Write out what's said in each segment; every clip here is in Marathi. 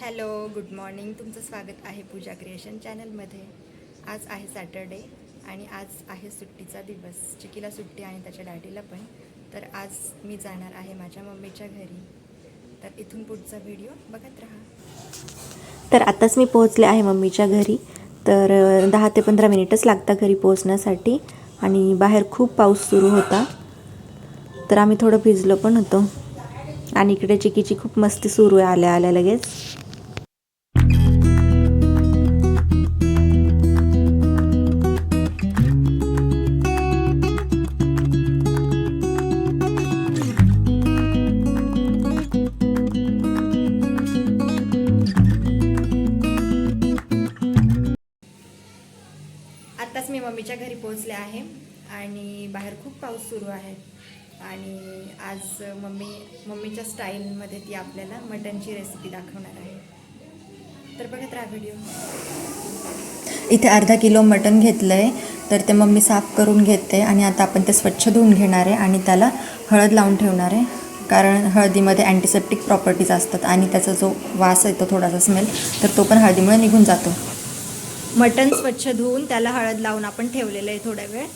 Hello good morning. तुमचं स्वागत आहे पूजा क्रिएशन चॅनलमध्ये. आज आहे सॅटरडे आणि आज आहे सुट्टीचा दिवस. चिकीला सुट्टी आणि त्याच्या डॅडीला पण. तर आज मी जाणार आहे माझ्या मम्मीच्या घरी. तर इथून पुढचा व्हिडिओ बघत राहा. तर आताच मी पोहोचले आहे मम्मीच्या घरी. तर दहा ते पंधरा मिनिटच लागतात घरी पोहोचण्यासाठी. आणि बाहेर खूप पाऊस सुरू होता. तर आम्ही थोडं भिजलो पण होतो. आणि इकडे चिकीची खूप मस्ती सुरू आहे आल्या आल्या लगेच. मम्मीच्या घरी पोहोचले आहे आणि बाहेर खूप पाऊस सुरू आहे. आणि आज मम्मी मम्मीच्या स्टाईलमध्ये ती आपल्याला मटनची रेसिपी दाखवणार आहे. तर बघत राहा व्हिडिओ इथे अर्धा किलो मटण घेतलं आहे तर ते मम्मी साफ करून घेते आणि आता आपण ते स्वच्छ धुवून घेणार आहे आणि त्याला हळद लावून ठेवणार आहे. कारण हळदीमध्ये अँटीसेप्टिक प्रॉपर्टीज असतात आणि त्याचा जो वास येतो थोडासा स्मेल तर तो पण हळदीमुळे निघून जातो. मटण स्वच्छ धुवून त्याला हळद लावून आपण ठेवलेलं आहे थोड्या वेळ.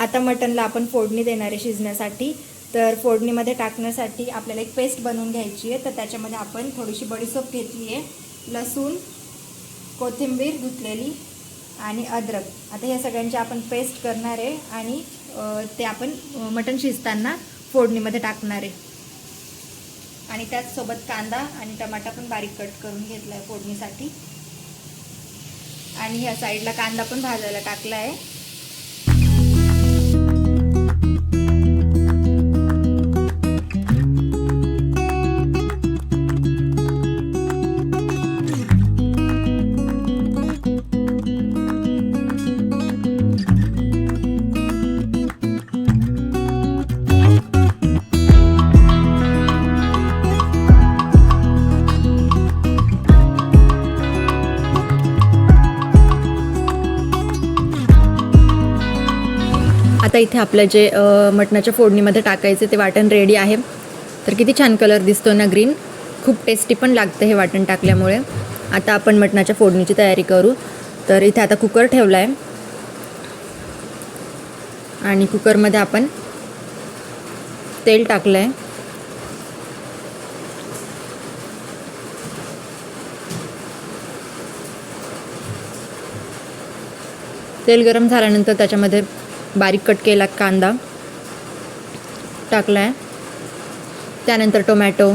आता मटनला आपण फोडणी देणार आहे शिजण्यासाठी. तर फोडणीमध्ये टाकण्यासाठी आपल्याला एक पेस्ट बनवून घ्यायची आहे. तर त्याच्यामध्ये आपण थोडीशी बडीसोप घेतली आहे. लसूण कोथिंबीर धुतलेली आणि अद्रक. आता ह्या सगळ्यांची आपण पेस्ट करणार आहे आणि ते आपण मटण शिजताना फोडणीमध्ये टाकणार आहे. आणि त्याचसोबत कांदा आणि टमाटा पण बारीक कट करून घेतला आहे फोडणीसाठी. आणि ह्या साईडला कांदा पण भाजायला टाकला आहे आता इथे आपलं जे मटणाच्या फोडणीमध्ये टाकायचं ते वाटण रेडी आहे. तर किती छान कलर दिसतो ना ग्रीन खूप टेस्टी पण लागतं हे वाटण टाकल्यामुळे. आता आपण मटणाच्या फोडणीची तयारी करू. तर इथे आता कुकर ठेवला आहे आणि कुकरमध्ये आपण तेल टाकलं आहे तेल गरम झाल्यानंतर त्याच्यामध्ये बारीक कट केला कांदा. टाकला आहे त्यानंतर टोमॅटो.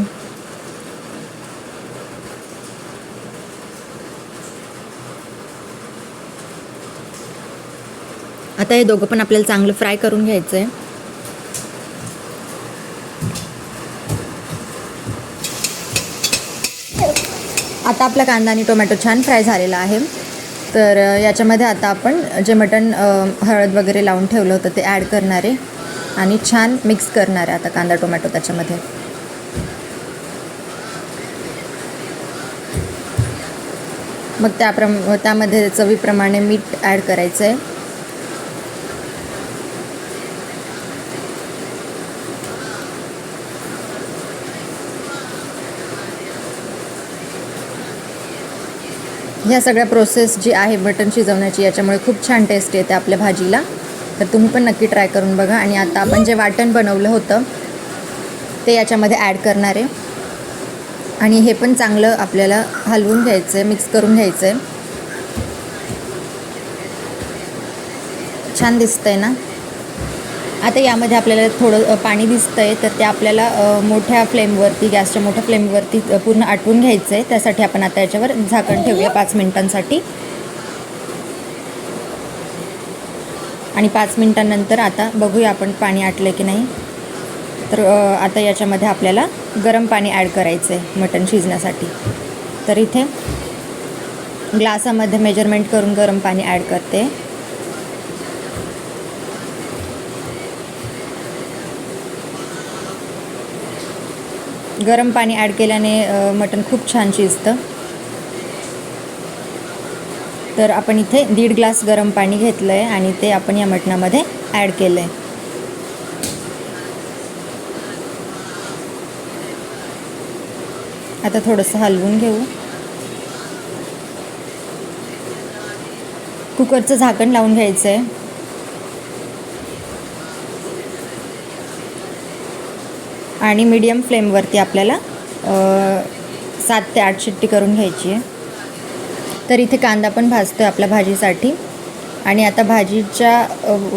आता हे दोघं पण आपल्याला चांगलं फ्राय करून घ्यायचं आहे आता आपला कांदा आणि टोमॅटो छान फ्राय झालेला आहे. तर याच्यामध्ये आता आपण जे मटण हळद वगैरे लावून ठेवलं होतं ते ॲड करणार आहे आणि छान मिक्स करणार आहे आता कांदा टोमॅटो त्याच्यामध्ये. मग त्याप्रम त्यामध्ये चवीप्रमाणे मीठ ॲड करायचं आहे ह्या सगळ्या प्रोसेस जी आहे मटण शिजवण्याची याच्यामुळे खूप छान टेस्ट येते आपल्या भाजीला. तर तुम्ही पण नक्की ट्राय करून बघा. आणि आता आपण जे वाटण बनवलं होतं ते याच्यामध्ये ॲड करणार आहे. आणि हे पण चांगलं आपल्याला हलवून घ्यायचं आहे मिक्स करून घ्यायचं आहे छान दिसतंय ना? आता यामध्ये आपल्याला थोडं पाणी दिसतं आहे तर ते आपल्याला मोठ्या फ्लेमवरती गॅसच्या मोठ्या फ्लेमवरती पूर्ण आटवून घ्यायचं आहे त्यासाठी आपण आता याच्यावर झाकण ठेवूया पाच मिनिटांसाठी. आणि पाच मिनिटांनंतर आता बघूया आपण पाणी आटलं की नाही. तर आता याच्यामध्ये आपल्याला गरम पाणी ॲड करायचं आहे मटण शिजण्यासाठी. तर इथे ग्लासामध्ये मेजरमेंट करून गरम पाणी ॲड करते. गरम पाणी ॲड केल्याने मटण खूप छान शिजतं. तर आपण इथे दीड ग्लास गरम पाणी घेतलं आहे आणि ते आपण या मटणामध्ये ॲड केलं आहे आता थोडंसं हलवून घेऊ. कुकरचं झाकण लावून घ्यायचं आहे आणि मीडियम फ्लेमवरती आपल्याला सात ते आठ शिट्टी करून घ्यायची आहे. तर इथे कांदा पण भाजतो आहे आपल्या भाजीसाठी. आणि आता भाजीच्या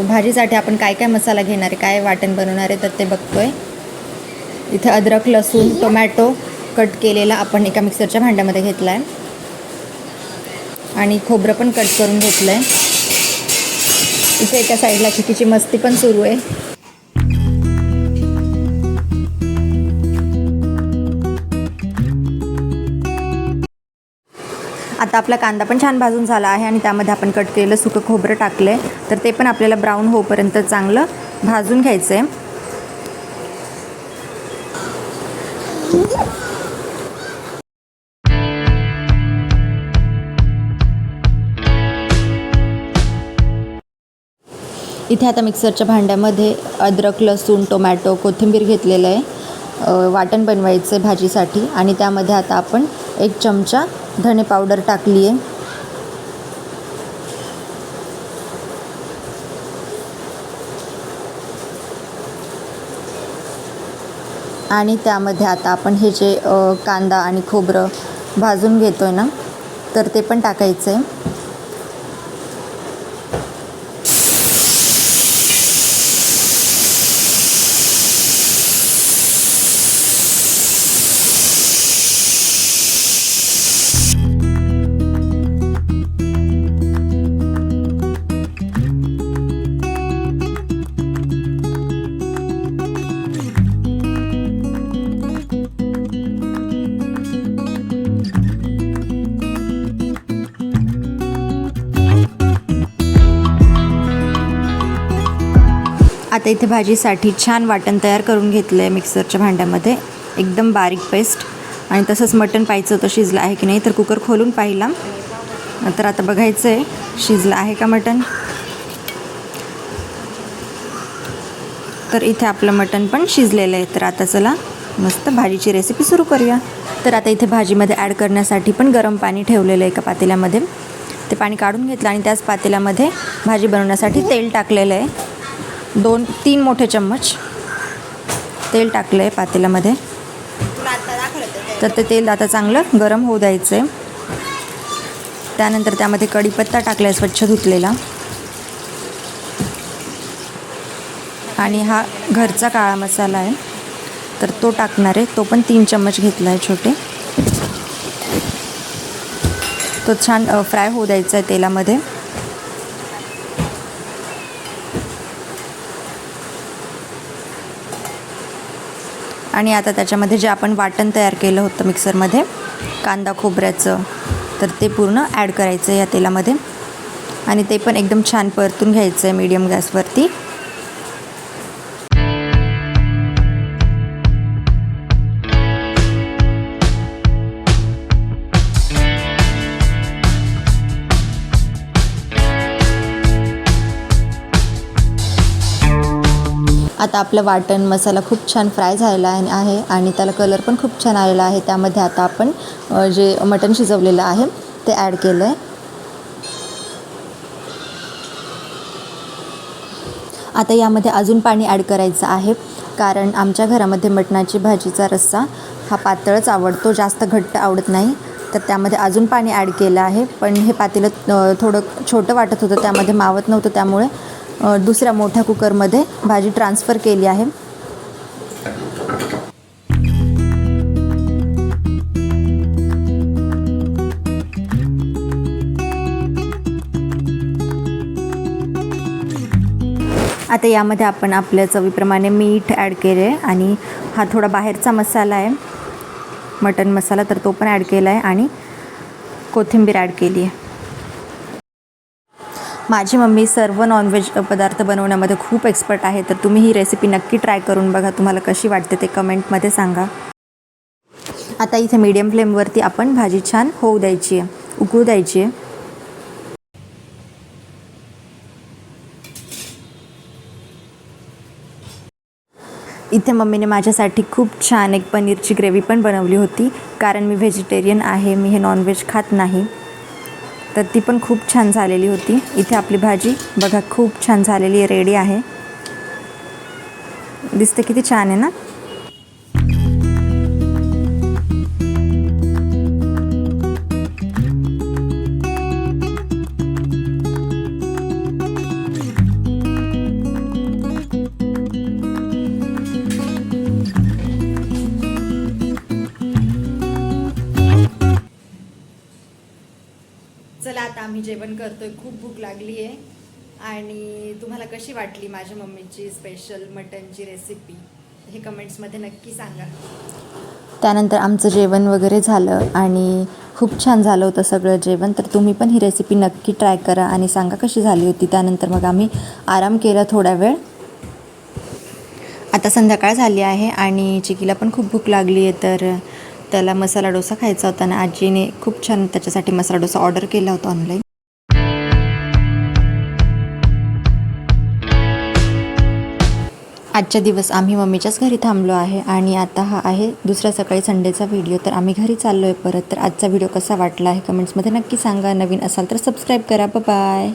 भाजीसाठी आपण काय काय मसाला घेणार आहे काय वाटण बनवणार आहे तर ते बघतो आहे इथे अद्रक लसूण टोमॅटो कट केलेला आपण एका मिक्सरच्या भांड्यामध्ये घेतला आहे आणि खोबरं पण कट करून घेतलं आहे इथे एका साईडला चिकीची मस्ती पण सुरू आहे. आता आपला कांदा पण छान भाजून झाला आहे आणि त्यामध्ये आपण कट केलेलं सुकं खोबरं टाकलं आहे तर ते पण आपल्याला ब्राऊन होईपर्यंत चांगलं भाजून घ्यायचं आहे इथे आता मिक्सरच्या भांड्यामध्ये अद्रक लसूण टोमॅटो कोथिंबीर घेतलेलं आहे. वाटण बनवायचं आहे भाजीसाठी आणि त्यामध्ये आता आपण एक चमचा धणे पावडर टाकली आहे आणि त्यामध्ये आता आपण हे जे कांदा आणि खोबरं भाजून घेतो आहे ना तर ते पण टाकायचं आहे आता इथे भाजीसाठी छान वाटण तयार करून घेतलं आहे मिक्सरच्या भांड्यामध्ये. एकदम बारीक पेस्ट. आणि तसंच मटण पाहिजे होतं शिजलं आहे की नाही तर कुकर खोलून पाहिला. तर आता बघायचं आहे शिजलं आहे का मटण? तर इथे आपलं मटण पण शिजलेलं आहे. तर आता चला मस्त भाजीची रेसिपी सुरू करूया. तर आता इथे भाजीमध्ये ॲड करण्यासाठी पण गरम पाणी ठेवलेलं आहे एका पातेल्यामध्ये. ते पाणी काढून घेतलं आणि त्याच पातेल्यामध्ये भाजी बनवण्यासाठी तेल टाकलेलं आहे. दोन तीन मोठे चम्मच. तेल टाकलं आहे पातेल्यामध्ये. तर ते तेल आता चांगलं गरम होऊ द्यायचं आहे त्यानंतर त्यामध्ये कढीपत्ता टाकला आहे स्वच्छ धुतलेला. आणि हा घरचा काळा मसाला आहे. तर तो टाकणार आहे. तो पण तीन चम्मच घेतला आहे छोटे. तो छान फ्राय होऊ द्यायचा आहे तेलामध्ये. आणि आता त्याच्यामध्ये जे आपण वाटण तयार केलं होतं मिक्सरमध्ये कांदा खोबऱ्याचं तर ते पूर्ण ॲड करायचं आहे या तेलामध्ये. आणि ते पण एकदम छान परतून घ्यायचं आहे मीडियम गॅसवरती आता आपलं वाटण मसाला खूप छान फ्राय झालेला आहे आणि त्याला कलर पण खूप छान आलेला आहे. त्यामध्ये आता आपण जे मटण शिजवलेलं आहे ते ॲड केलं आहे आता यामध्ये अजून पाणी ॲड करायचं आहे. कारण आमच्या घरामध्ये मटणाची भाजीचा रस्सा हा पातळच आवडतो जास्त घट्ट आवडत नाही. तर त्यामध्ये अजून पाणी ॲड केलं आहे. पण हे पातेलं थोडं छोटं वाटत होतं त्यामध्ये मावत नव्हतं त्यामुळे दुसऱ्या मोठ्या कुकरमध्ये भाजी ट्रान्सफर केली आहे. आता यामध्ये आपण आपल्या चवीप्रमाणे मीठ ॲड केले आहे आणि हा थोडा बाहेरचा मसाला आहे. मटन मसाला तर तो पण ॲड केला आहे आणि कोथिंबीर ॲड केली आहे. माझी मम्मी सर्व नॉनव्हेज पदार्थ बनवण्यामध्ये खूप एक्सपर्ट आहे तर तुम्ही ही रेसिपी नक्की ट्राय करून बघा तुम्हाला कशी वाटते ते कमेंटमध्ये सांगा. आता इथे मीडियम फ्लेमवरती आपण भाजी छान होऊ द्यायची आहे उकळू द्यायची आहे. इथे मम्मीने माझ्यासाठी खूप छान एक पनीरची ग्रेव्ही पण बनवली होती कारण मी व्हेजिटेरियन आहे मी हे नॉनव्हेज खात नाही. तर ती पण खूप छान झालेली होती. इथे आपली भाजी बघा खूप छान झालेली रेडी आहे. दिसते किती छान आहे ना? आम्ही जेवण करतोय खूप भूक लागली आहे. आणि तुम्हाला कशी वाटली माझ्या मम्मीची स्पेशल मटनची रेसिपी हे कमेंट्समध्ये नक्की सांगा. त्यानंतर आमचं जेवण वगैरे झालं आणि खूप छान झालं होतं सगळं जेवण. तर तुम्ही पण ही रेसिपी नक्की ट्राय करा आणि सांगा कशी झाली होती. त्यानंतर मग आम्ही आराम केला थोडा वेळ. आता संध्याकाळ झाली आहे आणि चिकीला पण खूप भूक लागली आहे तर त्याला मसाला डोसा खायचा होता आणि आजीने खूप छान त्याच्यासाठी मसाला डोसा ऑर्डर केला होता ऑनलाईन आजच्या दिवस आम्ही मम्मीच्याच घरी थांबलो आहे आणि आता हा आहे दुसऱ्या सकाळी संडेचा व्हिडिओ तर आम्ही घरी चाललो आहे परत. तर आजचा व्हिडिओ कसा वाटला आहे कमेंट्समध्ये नक्की सांगा. नवीन असाल तर सबस्क्राईब करा. बाय